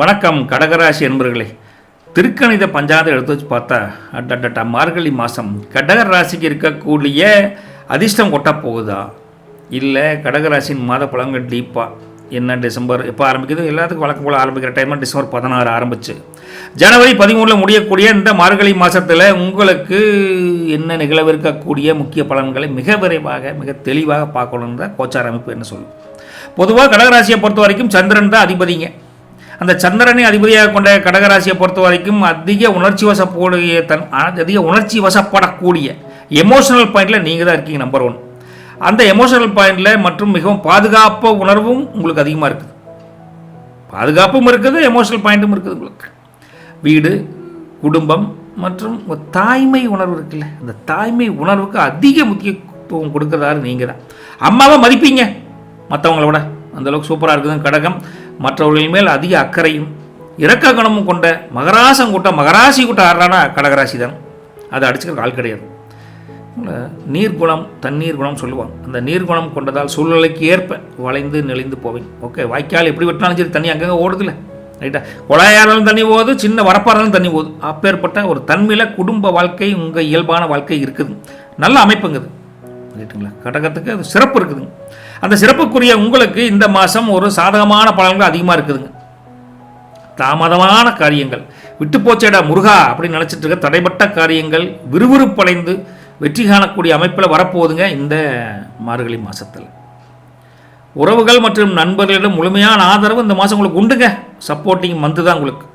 வணக்கம் கடகராசி என்பர்களே. திருக்கணித பஞ்சாத எடுத்து வச்சு பார்த்தா அட்டட்டா மார்கழி மாதம் கடக ராசிக்கு இருக்கக்கூடிய அதிர்ஷ்டம் கொட்ட போகுதா? இல்லை கடகராசியின் மாத பழங்கள் டீப்பாக என்ன டிசம்பர் எப்போ ஆரம்பிக்குது? எல்லாத்துக்கும் வழக்கம் போல் ஆரம்பிக்கிற டைம் டிசம்பர் பதினாறு ஆரம்பிச்சு. ஜனவரி பதிமூணில் முடியக்கூடிய இந்த மார்கழி மாதத்தில் உங்களுக்கு என்ன நிகழவிருக்கக்கூடிய முக்கிய பலன்களை மிக விரைவாக மிக தெளிவாக பார்க்கணுன்னு தான் கோச்சார அமைப்பு என்ன சொல்லும். பொதுவாக கடகராசியை பொறுத்த வரைக்கும் சந்திரன் தான் அதிபதிங்க. அந்த சந்திரனை அதிபதியாக கொண்ட கடகராசியை பொறுத்த வரைக்கும் அதிக உணர்ச்சி வசப்படக்கூடிய தன் அதிக உணர்ச்சி வசப்படக்கூடிய எமோஷனல் பாயிண்டில் நீங்கள் தான் இருக்கீங்க நம்பர் ஒன் அந்த எமோஷனல் பாயிண்டில் மற்றும் மிகவும் பாதுகாப்பு உணர்வும் உங்களுக்கு அதிகமாக இருக்குது. பாதுகாப்பும் இருக்குது எமோஷனல் பாயிண்ட்டும் இருக்குது உங்களுக்கு. வீடு குடும்பம் மற்றும் ஒரு தாய்மை உணர்வு இருக்குல்ல அந்த தாய்மை உணர்வுக்கு அதிக முக்கியத்துவம் கொடுக்குறதாரு நீங்கள் தான். அம்மாவை மதிப்பீங்க மற்றவங்கள விட. அந்தளவுக்கு சூப்பராக இருக்குது கடகம். மற்றவர்கள் மேல் அதிக அக்கறையும் இறக்க குணமும் கொண்ட மகராசம் கூட்டம் மகராசி கூட்டம் ஆடுறானா கடகராசி தான். அதை அடிச்சுக்கிற ஆள் கிடையாது. நீர் குணம் தண்ணீர் குணம் சொல்லுவாங்க. அந்த நீர் குணம் கொண்டதால் சூழ்நிலைக்கு ஏற்ப வளைந்து நெளிந்து போவேன். ஓகே வாய்க்கால் எப்படி வெட்டினாலும் சரி தண்ணி அங்கங்கே ஓடுதுல ரைட்டா? குழாயாராலும் தண்ணி போகுது சின்ன வரப்பாராலும் தண்ணி போகுது. அப்பேற்பட்ட ஒரு தன்மையில் குடும்ப வாழ்க்கை உங்கள் இயல்பான வாழ்க்கை இருக்குது. நல்ல அமைப்புங்குது ரைட்டுங்களா? கடகத்துக்கு அது சிறப்பு இருக்குதுங்க அந்த சிறப்புக்குரிய உங்களுக்கு இந்த மாதம் ஒரு சாதகமான பலன்கள் அதிகமாக இருக்குதுங்க. தாமதமான காரியங்கள். விட்டு போச்சேடா முருகா அப்படின்னு நினச்சிட்டு இருக்க தடைப்பட்ட காரியங்கள் விறுவிறுப்படைந்து வெற்றி காணக்கூடிய அமைப்பில் வரப்போகுதுங்க இந்த மார்கழி மாதத்தில் உறவுகள் மற்றும் நண்பர்களிடம் முழுமையான ஆதரவு இந்த மாதம் உங்களுக்கு உண்டுங்க. சப்போர்ட்டிங் மந்து தான் உங்களுக்கு.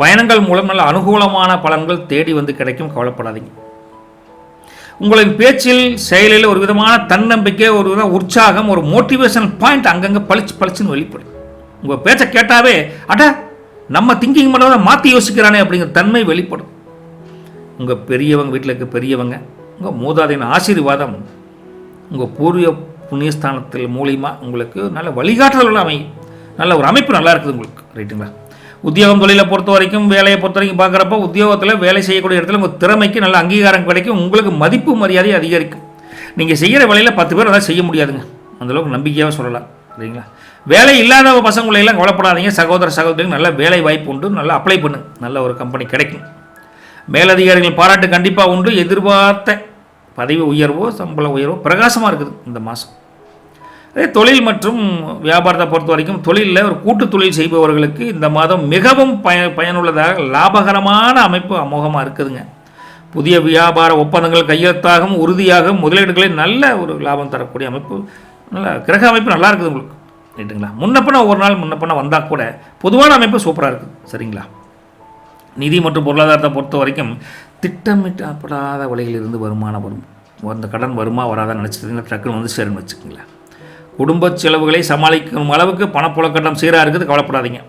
பயணங்கள் மூலம் நல்ல அனுகூலமான பலன்கள் தேடி வந்து கிடைக்கும். கவலைப்படாதீங்க. உங்களின் பேச்சில் செயலில் ஒரு விதமான தன்னம்பிக்கை ஒரு வித உற்சாகம் ஒரு மோட்டிவேஷனல் பாயிண்ட் அங்கங்கே பளிச்சு பளிச்சுன்னு வெளிப்படும். உங்கள் பேச்சை கேட்டாவே அட நம்ம திங்கிங் பண்ணுறத மாற்றி யோசிக்கிறானே அப்படிங்கிற தன்மை வெளிப்படும். உங்கள் பெரியவங்க வீட்டில் இருக்க பெரியவங்க உங்கள் மூதாதையின் ஆசீர்வாதம் உங்கள் பூர்வீக புண்ணியஸ்தானத்தில் மூலியமாக உங்களுக்கு நல்ல வழிகாட்டுதல்கள் அமையும். நல்ல ஒரு அமைப்பு நல்லா இருக்குது உங்களுக்கு. ரைட்டுங்களா உத்தியோகம் தொழிலை பொறுத்த வரைக்கும் வேலையை பொறுத்த வரைக்கும் பார்க்குறப்ப உத்தியோகத்தில் வேலை செய்யக்கூடிய இடத்துல உங்கள் திறமைக்கு நல்ல அங்கீகாரம் கிடைக்கும். உங்களுக்கு மதிப்பு மரியாதை அதிகரிக்கும். நீங்கள் செய்கிற வேலையில் பத்து பேர் அதான் செய்ய முடியாதுங்க. அந்தளவுக்கு நம்பிக்கையாக சொல்லலாம். சரிங்களா? வேலை இல்லாத பசங்களையெல்லாம் கவலைப்படாதீங்க. சகோதர சகோதரிகள் நல்ல வேலை வாய்ப்பு உண்டு. நல்லா அப்ளை பண்ணு. நல்ல ஒரு கம்பெனி கிடைக்கும். மேலதிகாரிகள் பாராட்டு கண்டிப்பாக உண்டு. எதிர்பார்த்த பதவி உயர்வோ சம்பள உயர்வோ பிரகாசமாக இருக்குது இந்த மாதம் தொழில் மற்றும் வியாபாரத்தை பொறுத்த வரைக்கும் தொழிலில் ஒரு கூட்டு தொழில் செய்பவர்களுக்கு இந்த மாதம் மிகவும் பய பயனுள்ளதாக லாபகரமான அமைப்பு அமோகமாக இருக்குதுங்க. புதிய வியாபார ஒப்பந்தங்கள் கையெழுத்தாகவும் உறுதியாகவும் முதலீடுகளை நல்ல ஒரு லாபம் தரக்கூடிய அமைப்பு நல்ல கிரக அமைப்பு நல்லா இருக்குது உங்களுக்கு. ரைட்டுங்களா முன்னப்பண்ண ஒரு நாள் முன்னப்பண்ண வந்தால் கூட பொதுவான அமைப்பு சூப்பராக இருக்குது. சரிங்களா? நிதி மற்றும் பொருளாதாரத்தை பொறுத்த வரைக்கும் திட்டமிட்டப்படாத வழியிலிருந்து வருமானம் வரும். அந்த கடன் வருமா வராதான்னு நினச்சிட்டு டக்குன்னு வந்து சேருன்னு வச்சுக்கோங்களேன். குடும்ப செலவுகளை சமாளிக்கும் அளவுக்கு பணப்புழக்கட்டம் சீராக இருக்குது கவலைப்படாதீங்க.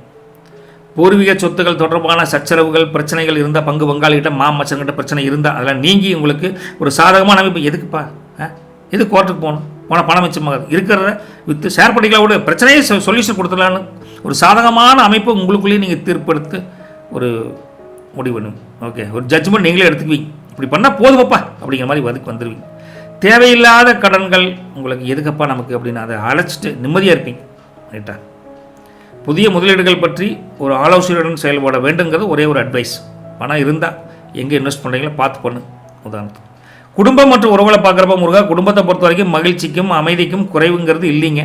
பூர்வீக சொத்துக்கள் தொடர்பான சச்சரவுகள் பிரச்சனைகள் இருந்தால் பங்கு பங்காளிகிட்ட மாமச்சன்கிட்ட பிரச்சனை இருந்தால் அதெல்லாம் நீங்கி உங்களுக்கு ஒரு சாதகமான அமைப்பு. எதுக்குப்பா? ஆ? எது கோர்ட்டுக்கு போகணும்? போனால் பணம் மிச்சமாகாது இருக்கிறத வித்து ஷேர் பண்ணிக்கலாம் விட பிரச்சனையே சொல்யூஷன் கொடுத்துடலான்னு ஒரு சாதகமான அமைப்பு உங்களுக்குள்ளேயே நீங்கள் தீர்ப்பெடுத்து ஒரு முடிவு ஓகே ஒரு ஜட்ஜ்மெண்ட் நீங்களே எடுத்துக்குவீங்க. இப்படி பண்ணால் போதுமப்பா அப்படிங்கிற மாதிரி வதுக்கு வந்துடுவீங்க தேவையில்லாத கடன்கள் உங்களுக்கு எதுக்கப்பா நமக்கு அப்படின்னு அதை அழைச்சிட்டு நிம்மதியாக இருப்பீங்க. ரைட்டா? புதிய முதலீடுகள் பற்றி ஒரு ஆலோசனையுடன் செயல்பட வேண்டுங்கிறது ஒரே ஒரு அட்வைஸ் பணம் இருந்தால் எங்கே இன்வெஸ்ட் பண்ணுறீங்களோ பார்த்து பண்ணு உதாரணத்துக்கு. குடும்பம் மற்றும் உறவுகளை பார்க்குறப்ப முருகா குடும்பத்தை பொறுத்த வரைக்கும் மகிழ்ச்சிக்கும் அமைதிக்கும் குறைவுங்கிறது இல்லைங்க.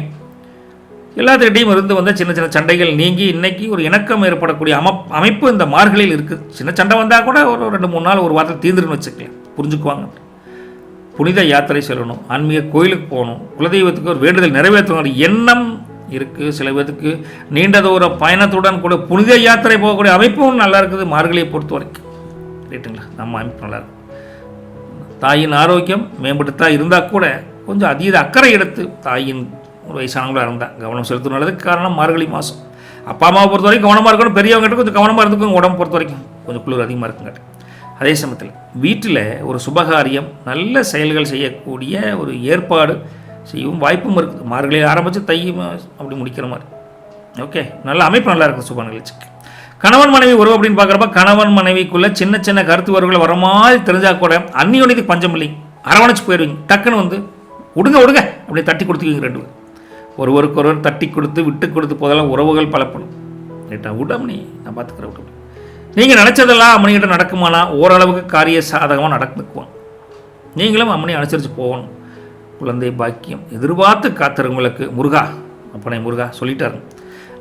எல்லாத்துக்கிட்டையும் இருந்து வந்த சின்ன சின்ன சண்டைகள் நீங்கி இன்னைக்கு ஒரு இணக்கம் ஏற்படக்கூடிய அம அமைப்பு இந்த மார்கழியில் இருக்குது சின்ன சண்டை வந்தால் கூட ஒரு ரெண்டு மூணு நாள் ஒரு வாரத்தில் தீர்ந்துருன்னு வச்சுக்கலாம் புரிஞ்சுக்குவாங்க. புனித யாத்திரை செல்லணும் ஆன்மீக கோயிலுக்கு போகணும் குலதெய்வத்துக்கு ஒரு வேண்டுதல் நிறைவேற்றணும் எண்ணம் இருக்குது சில பேருக்கு நீண்ட தூர பயணத்துடன் கூட புனித யாத்திரை போகக்கூடிய அமைப்பும் நல்லா இருக்குது மார்கழியை பொறுத்த வரைக்கும். ரைட்டுங்களா நம்ம அமைப்பு நல்லா இருக்கும் தாயின் ஆரோக்கியம் மேம்படுத்தா இருந்தால் கூட கொஞ்சம் அதீத அக்கறை எடுத்து தாயின் ஒரு வயசானவங்களாக இருந்தால் கவனம் செலுத்தும் நல்லதுக்கு காரணம் மார்கழி மாதம் அப்பா அம்மாவை பொறுத்த வரைக்கும் கவனமாக இருக்கணும் பெரியவங்ககிட்ட கொஞ்சம் கவனமாக இருந்துக்கும் உடம்பு பொறுத்த வரைக்கும். கொஞ்சம் குளிர் அதிகமாக இருக்குங்க அதே சமயத்தில் வீட்டில் ஒரு சுபகாரியம் நல்ல செயல்கள் செய்யக்கூடிய ஒரு ஏற்பாடு செய்யவும் வாய்ப்பும் இருக்குது. மார்கழி ஆரம்பித்து தையும் அப்படி முடிக்கிற மாதிரி. ஓகே நல்ல அமைப்பு நல்லா இருக்கும் சுப நிகழ்ச்சிக்கு. கணவன் மனைவி உறவு அப்படின்னு பார்க்குறப்ப கணவன் மனைவிக்குள்ளே சின்ன சின்ன கருத்து உறவுகள் வர மாதிரி தெரிஞ்சால் கூட அந்நியோனியத்துக்கு பஞ்சம் இல்லைங்க அரவணைச்சு போயிடுவீங்க. டக்குன்னு வந்து விடுங்க விடுங்க அப்படி தட்டி கொடுத்துக்குவீங்க ரெண்டு பேர் ஒருவருக்கு ஒருவர் தட்டி கொடுத்து விட்டு கொடுத்து போதெல்லாம் உறவுகள் பலப்படும். ரைட்டா விடமணி நான் பார்த்துக்கிறேன் விட்டு நீங்கள் நினச்சதெல்லாம் அம்மனிகிட்ட நடக்குமானா? ஓரளவுக்கு காரிய சாதகமாக நடந்துக்குவோம் நீங்களும் அம்மனை அனுசரித்து போகணும். குழந்தை பாக்கியம். எதிர்பார்த்து காத்திருங்களுக்கு முருகா அப்பனை முருகா சொல்லிட்டாரு.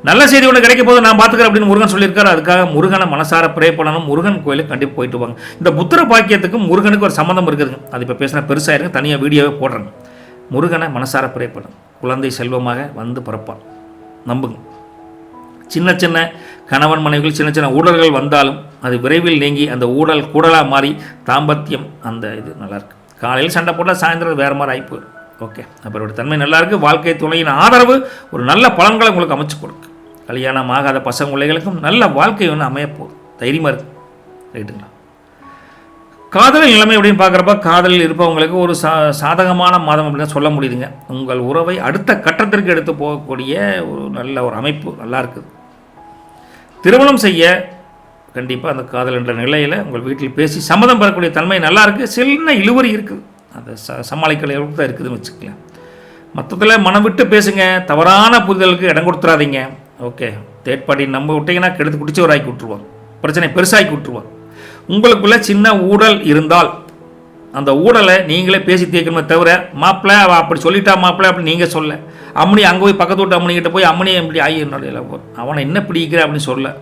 நல்ல செய்தி ஒன்று கிடைக்க போது நான் பார்த்துக்கிறேன் அப்படின்னு முருகன் சொல்லியிருக்காரு. அதுக்காக முருகனை மனசார ப்ரே பண்ணணும். முருகன் கோயிலுக்கு கண்டிப்பாக போயிட்டு வாங்க. இந்த புத்திர பாக்கியத்துக்கும் முருகனுக்கு ஒரு சம்மந்தம் இருக்குதுங்க. அது இப்போ பேசினா பெருசாக தனியாக வீடியோவே போடுறேங்க. முருகனை மனசார ப்ரே பண்ணும் குழந்தை செல்வமாக வந்து பிறப்பான். நம்புங்க. சின்ன சின்ன கணவன் மனைவிகள் சின்ன சின்ன ஊழல்கள் வந்தாலும் அது விரைவில் நீங்கி அந்த ஊழல் கூடலாக மாறி தாம்பத்தியம் அந்த இது நல்லாயிருக்கு காலையில் சண்டை போட்டால் சாயந்தரம் வேறு மாதிரி ஆகி போயிடும். ஓகே. அப்புறம் தன்மை நல்லாயிருக்கு வாழ்க்கை துணையின் ஆதரவு ஒரு நல்ல பலன்களை உங்களுக்கு அமைச்சு கொடுக்கு. கல்யாணம் ஆகாத பசங்க பிள்ளைகளுக்கும் நல்ல வாழ்க்கை ஒன்று அமையப்போகுது தைரியமாக இருக்குது ரைட்டுங்களா? காதல் நிலைமை அப்படின்னு பார்க்குறப்ப காதலில் இருப்பவங்களுக்கு ஒரு சா சாதகமான மாதம் அப்படின்னு சொல்ல முடியுதுங்க. உங்கள் உறவை அடுத்த கட்டத்திற்கு எடுத்து போகக்கூடிய ஒரு நல்ல ஒரு அமைப்பு நல்லா இருக்குது. திருமணம் செய்ய கண்டிப்பாக அந்த காதல் என்ற நிலையில் உங்கள் வீட்டில் பேசி சம்மதம் பெறக்கூடிய தன்மை நல்லா இருக்குது சின்ன இழுவரி இருக்குது. அதை ச சமாளிக்கிற அளவுக்கு தான் இருக்குதுன்னு வச்சுக்கலாம் மொத்தத்தில் மனம் விட்டு பேசுங்க. தவறான புரிதலுக்கு இடம் கொடுத்துறாதீங்க. ஓகே. தேர்ட் பார்ட்டி நம்ம விட்டிங்கன்னா கெடுத்து குடிச்சவராக்கி விட்ருவாங்க பிரச்சனை பெருசாக்கி விட்ருவாங்க உங்களுக்குள்ள சின்ன ஊழல் இருந்தால் அந்த ஊழலை நீங்களே பேசி தீர்க்கணுமே தவிர மாப்பிள்ளை அவள் அப்படி சொல்லிட்டா மாப்பிள்ளை அப்படி நீங்கள் சொல்ல. அம்மனி அங்கே போய் பக்கத்து வீட்டு அம்மனிக்கிட்ட போய் அம்மனியை இப்படி ஆகி அவனை என்ன பிடிக்கிற அப்படின்னு சொல்ல.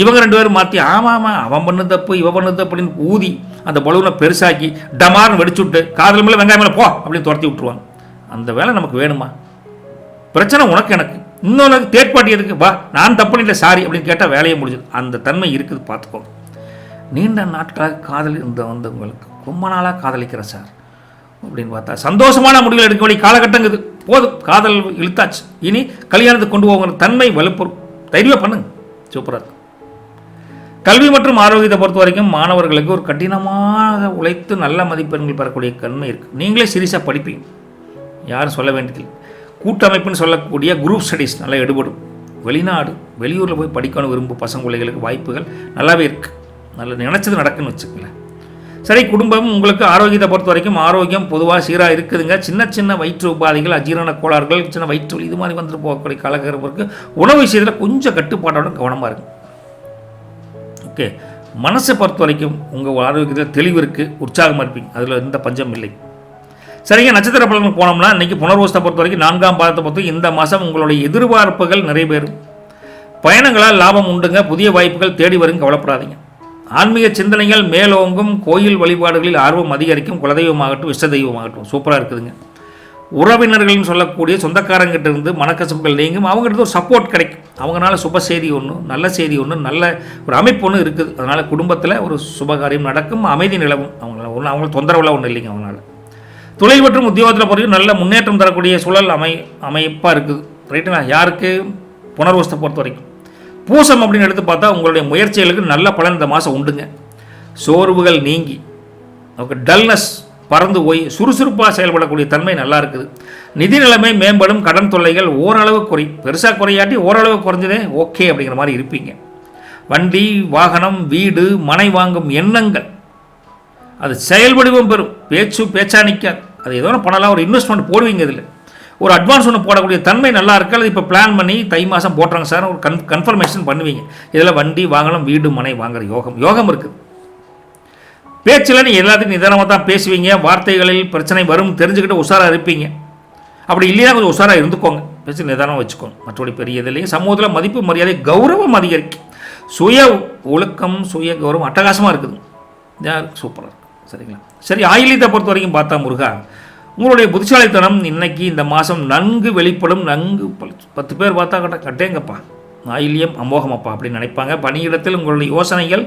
இவங்க ரெண்டு பேரும் மாற்றி ஆமாம் ஆமாம் அவன் பண்ணு தப்பு இவன் பண்ணு தப்பு அப்படின்னு ஊதி அந்த பலூனை பெருசாக்கி டமார்னு வெடிச்சு விட்டு காதல் மேலே வெங்காயம் மேலே போ அப்படின்னு துரத்தி விட்ருவாங்க அந்த வேலை நமக்கு வேணுமா? பிரச்சனை உனக்கு எனக்கு. இன்னொன்று தேர்ட் பார்ட்டி எதுக்கு? வா நான் தப்பு இல்லை சாரி அப்படின்னு கேட்டால் வேலையை முடிஞ்சது. அந்த தன்மை இருக்குது பார்த்துக்கோங்க. நீண்ட நாட்களாக காதல் இருந்த வந்தவங்களுக்கு ரொம்ப நாளாக காதலிக்கிறேன் சார் அப்படின்னு பார்த்தா சந்தோஷமான முடிவுகள் எடுக்க வேண்டிய காலகட்டங்குது போதும். காதல் இழுத்தாச்சு. இனி கல்யாணத்துக்கு கொண்டு போகிற தன்மை வலுப்பெறும் தைரியமாக பண்ணுங்க. சூப்பராக இருக்கும் கல்வி மற்றும் ஆரோக்கியத்தை பொறுத்த வரைக்கும் மாணவர்களுக்கு ஒரு கடினமாக உழைத்து நல்ல மதிப்பெண்கள் பெறக்கூடிய கண்மை இருக்குது நீங்களே சீரியஸாக படிப்பீங்க. யாரும் சொல்ல வேண்டியதில்லை. கூட்டமைப்புன்னு சொல்லக்கூடிய குரூப் ஸ்டடீஸ் நல்லா எடுபடும். வெளிநாடு வெளியூரில் போய் படிக்கணும் விரும்பும் பசங்க பிள்ளைகளுக்கு வாய்ப்புகள் நல்லாவே இருக்குது நல்ல நினச்சது நடக்குன்னு வச்சுக்கங்களேன். சரி குடும்பம் உங்களுக்கு ஆரோக்கியத்தை பொறுத்த வரைக்கும் ஆரோக்கியம் பொதுவாக சீராக இருக்குதுங்க. சின்ன சின்ன வயிற்று உபாதைகள் அஜீரண கோளாறுகள் சின்ன வயிற்று வலி இது மாதிரி வந்துட்டு போகக்கூடிய காலகட்டத்திற்கு உணவு விஷயத்தில் கொஞ்சம் கட்டுப்பாட்டோட கவனமாக இருக்கும் ஓகே. மனசை பொறுத்த வரைக்கும் உங்கள் ஆரோக்கியத்தில் தெளிவு இருக்குது உற்சாகமாக இருப்பீங்க. அதில் எந்த பஞ்சம் இல்லை. சரிங்க நட்சத்திர பலனுக்கு போனோம்னா இன்றைக்கி புனர்வசத்தை பொறுத்த வரைக்கும் நான்காம் பாதத்தை பொறுத்த இந்த மாதம் உங்களுடைய எதிர்பார்ப்புகள் நிறைவேறும். பயணங்களால் லாபம் உண்டுங்க. புதிய வாய்ப்புகள் தேடி வரும் கவலைப்படாதீங்க. ஆன்மீக சிந்தனைகள் மேலோங்கும் கோயில் வழிபாடுகளில் ஆர்வம் அதிகரிக்கும் குலதெய்வமாகட்டும் இஷ்ட தெய்வமாகட்டும் சூப்பராக இருக்குதுங்க. உறவினர்கள்னு சொல்லக்கூடிய சொந்தக்காரங்கிட்ட இருந்து மனக்கசப்புகள் நீங்கும் அவங்ககிட்ட ஒரு சப்போர்ட் கிடைக்கும். அவங்களால சுப செய்தி ஒன்று நல்ல செய்தி ஒன்று நல்ல ஒரு அமைப்பு ஒன்று இருக்குது. அதனால் குடும்பத்தில் ஒரு சுபகாரியம் நடக்கும் அமைதி நிலவும். அவங்களால ஒன்றும் அவங்கள தொந்தரவுலாம் ஒன்றும் இல்லைங்க அவங்களால. தொழில் மற்றும் உத்தியோகத்தில் பொறுத்து நல்ல முன்னேற்றம் தரக்கூடிய சூழல் அமை அமைப்பாக இருக்குது. ரைட்டுங்களா யாருக்கு? புனர்வசத்தை பொறுத்த வரைக்கும். பூசம் அப்படின்னு எடுத்து பார்த்தா உங்களுடைய முயற்சிகளுக்கு நல்ல பலன் இந்த மாதம் உண்டுங்க. சோர்வுகள் நீங்கி நமக்கு டல்னஸ் பறந்து போய் சுறுசுறுப்பாக செயல்படக்கூடிய தன்மை நல்லா இருக்குது. நிதி நிலைமை மேம்படும் கடன் தொல்லைகள் ஓரளவு குறை பெருசாக குறையாட்டி ஓரளவு குறைஞ்சதே ஓகே அப்படிங்கிற மாதிரி இருப்பீங்க. வண்டி வாகனம் வீடு மனை வாங்கும் எண்ணங்கள் அது செயல்வடிவம் பெறும். பேச்சு பேச்சா நிற்காது அது ஏதோ பண்ணலாம் ஒரு இன்வெஸ்ட்மெண்ட் போடுவீங்க இதில். ஒரு அட்வான்ஸ் ஒன்று போடக்கூடிய தன்மை நல்லா இருக்கு? அது இப்போ பிளான் பண்ணி தை மாதம் போட்டுறாங்க சார் ஒரு கன் கன்ஃபர்மேஷன் பண்ணுவீங்க. இதில் வண்டி வாங்கணும் வீடு மனை வாங்குற யோகம் யோகம் இருக்குது பேச்சில் நீ எல்லாத்துக்கும் நிதானமாக தான் பேசுவீங்க. வார்த்தைகளில் பிரச்சனை வரும் தெரிஞ்சுக்கிட்டு உஷாராக இருப்பீங்க. அப்படி இல்லையா கொஞ்சம் உஷாராக இருந்துக்கோங்க. பேச்சு நிதானம் வச்சுக்கோங்க. மற்றபடி பெரிய இதுலேயும் சமூகத்தில் மதிப்பு மரியாதை கௌரவம் அதிகரிக்கும். சுய ஒழுக்கம் சுய கௌரவம் அட்டகாசமாக இருக்குது. சூப்பராக இருக்கும் சரிங்களா? சரி ஆயிலியத்தை பொறுத்த வரைக்கும் பார்த்தா முருகா உங்களுடைய புத்திசாலித்தனம் இன்னைக்கு இந்த மாதம் நன்கு வெளிப்படும் நன்கு பத்து பேர் பார்த்தா கட்ட கட்டேங்கப்பா. ஆயிலியம் அமோகமப்பா அப்படின்னு நினைப்பாங்க. பணியிடத்தில் உங்களுடைய யோசனைகள்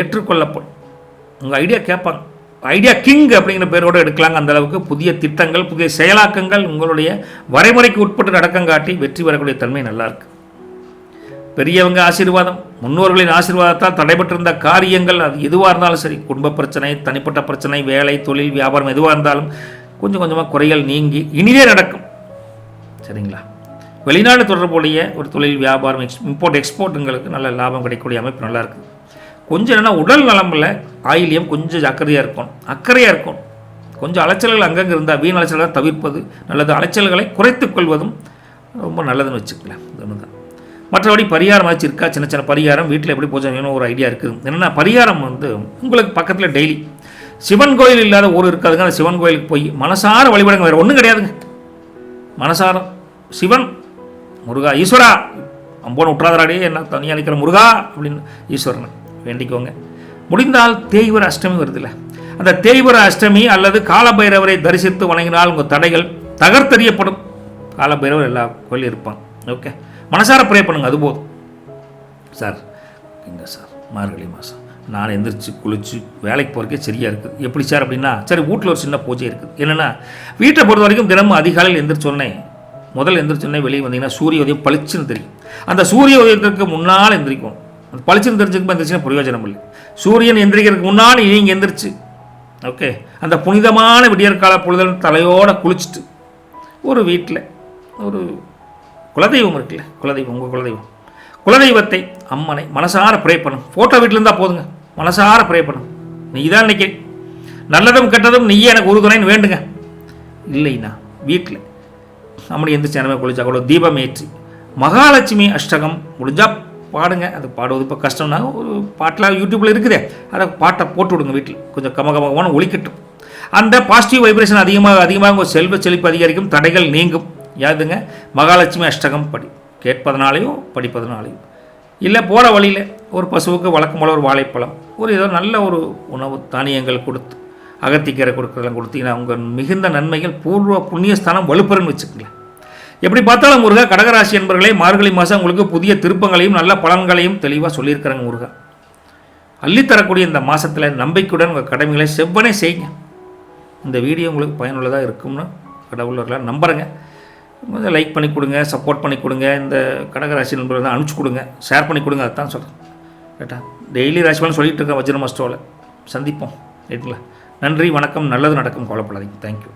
ஏற்றுக்கொள்ளப்படும் உங்கள் ஐடியா கேட்பாங்க. ஐடியா கிங் அப்படிங்கிற பேரோடு எடுக்கலாங்க அந்த அளவுக்கு. புதிய திட்டங்கள் புதிய செயலாக்கங்கள் உங்களுடைய வரைமுறைக்கு உட்பட்டு நடக்கம் காட்டி வெற்றி பெறக்கூடிய தன்மை நல்லாயிருக்கு பெரியவங்க ஆசீர்வாதம் முன்னோர்களின் ஆசீர்வாதத்தால் தடைபட்டிருந்த காரியங்கள் அது எதுவாக இருந்தாலும் சரி. குடும்ப பிரச்சனை தனிப்பட்ட பிரச்சனை வேலை தொழில் வியாபாரம் எதுவாக இருந்தாலும் கொஞ்சம் கொஞ்சமாக குறைகள் நீங்கி இனிதே நடக்கும். சரிங்களா? வெளிநாடு தொடர்புடைய ஒரு தொழில் வியாபாரம் எக்ஸ் இம்போர்ட் எக்ஸ்போர்ட்டுங்களுக்கு நல்ல லாபம் கிடைக்கக்கூடிய அமைப்பு நல்லா இருக்குது கொஞ்சம் என்னென்னா உடல் நலமில் ஆயிலியம் கொஞ்சம் ஜாக்கிரதையாக இருக்கும் அக்கறையாக இருக்கும் கொஞ்சம் அலைச்சல்கள் அங்கங்கே இருந்தால் வீண் அலைச்சல்களை தவிர்ப்பது நல்லது. அலைச்சல்களை குறைத்துக்கொள்வதும் ரொம்ப நல்லதுன்னு வச்சுக்கலாம் ஒன்று தான் மற்றபடி பரிகாரம் ஆச்சு இருக்கா? சின்ன சின்ன பரிகாரம். வீட்டில் எப்படி பூஜை வேணும் ஒரு ஐடியா இருக்குது. என்னென்னா பரிகாரம் வந்து உங்களுக்கு பக்கத்தில் டெய்லி சிவன் கோயில் இல்லாத ஊர் இருக்காதுங்க. அந்த சிவன் கோயிலுக்கு போய் மனசார வழிபடுங்க. வேறு ஒன்றும் கிடையாதுங்க. மனசாரம் சிவன் முருகா ஈஸ்வரா. அம்போன் விட்றாதராடே என்ன தனியாக நிற்கிற முருகா அப்படின்னு ஈஸ்வரனை வேண்டிக்கோங்க. முடிந்தால் தேய்வர அஷ்டமி வருதுல்ல. அந்த தேய்வர அஷ்டமி அல்லது காலபைரவரை தரிசித்து வணங்கினால் உங்கள் தடைகள் தகர்த்தெறியப்படும். காலபைரவர் எல்லா கோயிலும் இருப்பாங்க ஓகே மனசார ப்ரே பண்ணுங்க. அது போதும். சார் இங்கே சார் மார்கழி மாதம் நான் எந்திரிச்சு குளிச்சு வேலைக்கு போகிறக்கே சரியாக இருக்குது எப்படி சார் அப்படின்னா சரி வீட்டில் ஒரு சின்ன பூஜை இருக்குது என்னென்னா வீட்டை பொறுத்த வரைக்கும் தினமும் அதிகாலையில் எந்திரிச்சோன்னே முதல் எந்திரிச்சோன்னே வெளியே வந்தீங்கன்னா சூரிய உதயம் பளிச்சுன்னு தெரியும். அந்த சூரிய உதயத்திற்கு முன்னால் எந்திரிக்கும். அந்த பளிச்சுன்னு தெரிஞ்சுக்கு எந்திரிச்சுன்னா பிரயோஜனம் இல்லை. சூரியன் எந்திரிக்கிறதுக்கு முன்னால் நீங்கள் எந்திரிச்சு ஓகே அந்த புனிதமான விடியற்கால பொழுதல் தலையோடு குளிச்சுட்டு ஒரு வீட்டில் ஒரு குலதெய்வம் இருக்குல்ல குலதெய்வம் உங்கள் குலதெய்வம் குலதெய்வத்தை அம்மனை மனசார ப்ரே பண்ணும் ஃபோட்டோ வீட்டில் இருந்தால் போதுங்க. மனசார ப்ரே பண்ணும் நீ தான் நினைக்கிறேன். நல்லதும் கெட்டதும் நீயே எனக்கு உறுதுணைன்னு வேண்டுங்க. இல்லைண்ணா வீட்டில் அம்மனை எந்த சேனமே குளிச்சா கூட தீபம் ஏற்றி. மகாலட்சுமி அஷ்டகம் முடிஞ்சால் பாடுங்க. அது பாடுவது இப்போ கஷ்டம்னா ஒரு பாட்டில் யூடியூப்பில் இருக்குதே. அதை பாட்டை போட்டு விடுங்க வீட்டில் கொஞ்சம் கமகமகமான ஒழிக்கட்டும் அந்த பாசிட்டிவ் வைப்ரேஷன் அதிகமாக அதிகமாக உங்கள் செல்வ செழிப்பு அதிகரிக்கும். தடைகள் நீங்கும். யாதுங்க மகாலட்சுமி அஷ்டகம் படி. கேட்பதனாலையும் படிப்பதனாலையும் இல்லை போகிற வழியில் ஒரு பசுவுக்கு வழக்கம் போல ஒரு வாழைப்பழம். ஒரு ஏதோ நல்ல ஒரு உணவு தானியங்கள் கொடுத்து அகத்திக்கீரை கொடுக்குறதெல்லாம் கொடுத்தீங்கன்னா உங்கள் மிகுந்த நன்மைகள் பூர்வ புண்ணியஸ்தானம் வலுப்பெறுன்னு வச்சுக்கங்களேன். எப்படி பார்த்தாலும் முருகா கடகராசி என்பர்களே மார்கழி மாதம் உங்களுக்கு புதிய திருப்பங்களையும் நல்ல பலன்களையும் தெளிவாக சொல்லியிருக்கிறாங்க முருகா. அள்ளித்தரக்கூடிய இந்த மாதத்தில் நம்பிக்கையுடன் உங்கள் கடமைகளை செவ்வனே செய்யுங்க. இந்த வீடியோ உங்களுக்கு பயனுள்ளதாக இருக்கும்னு கடவுளர்களாக நம்புகிறேங்க கொஞ்சம் லைக் பண்ணி கொடுங்க சப்போர்ட் பண்ணி கொடுங்க. இந்த கடகராசி நண்பர்கள் தான் அனுப்பிச்சி கொடுங்க. ஷேர் பண்ணி கொடுங்க அதுதான் சொல்கிறேன் கேட்டா? டெய்லி ராசி பலன் சொல்லிட்டு இருக்கேன் வஜ்ரமஸ்டோவில் சந்திப்போம் ரைட்டுங்களா நன்றி வணக்கம் நல்லது நடக்கும் கவலைப்படாதீங்க. தேங்க்யூ